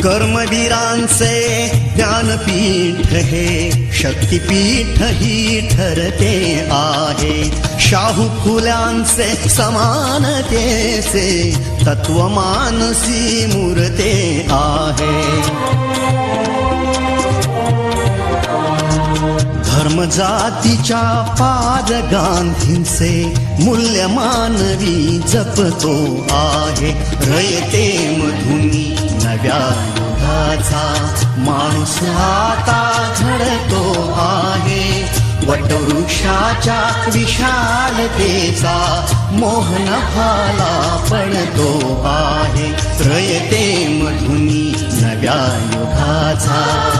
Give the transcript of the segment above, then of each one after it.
कर्मवीरांचे ज्ञानपीठ हे शक्तीपीठ ही ठरते आहे. शाहू फुल्यांचे समानतेचे तत्वमानसी मूर्ते आहे. धर्मजातीच्या पाद गांधींचे मूल्य मानवी जपतो आहे. रयते मधुनी नव्या युगाचा. माणूस आता झडतो आहे. वटवृक्षाच्या विशालतेचा मोहनफाला पडतो आहे. रयते मधुनी नव्या युगाचा.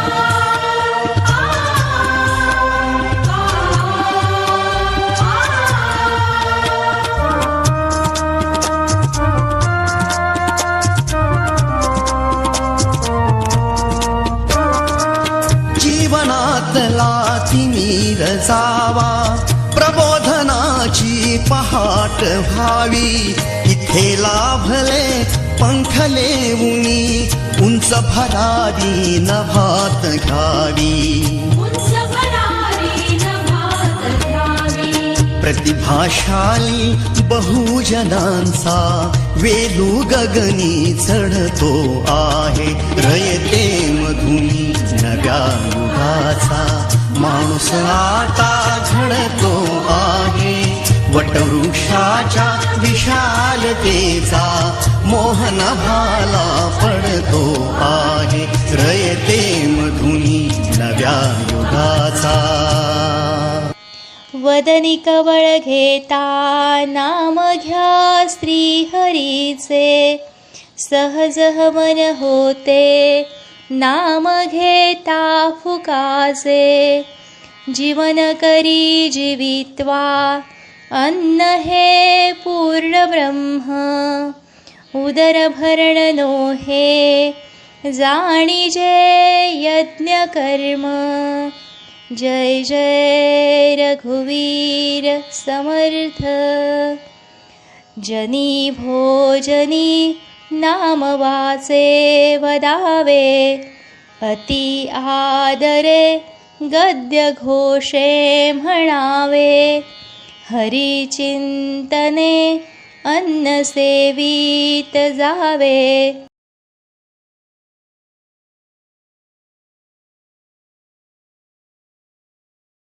तिमीर जावा. प्रबोधनाची पहाट व्हावी. इथे लाभले पंखले उनी उंच भरारी नभात घ्यावी. प्रतिभाशाली बहुजनांचा वेलू गगनी चढतो आहे. माणूस आता झडतो आहे. वटवृक्षाच्या विशालतेचा मोहन भाला पडतो आहे. रयते मधुनी नव्या युगाचा. वदनी कवळ घेता नाम घ्या स्त्री हरीचे सहज मन होते नाम घेता फुकाचे. जीवन करी जीवित्वा अन्न हे पूर्ण ब्रह्म उदर भरण नो हे जाणीजे यज्ञ कर्म जय जय रघुवीर समर्थ। जनी भोजनी नाम वाचे वदावे अति आदरे गद्य घोषे म्हणावे हरिचिंतने अन्न सेवित जावे.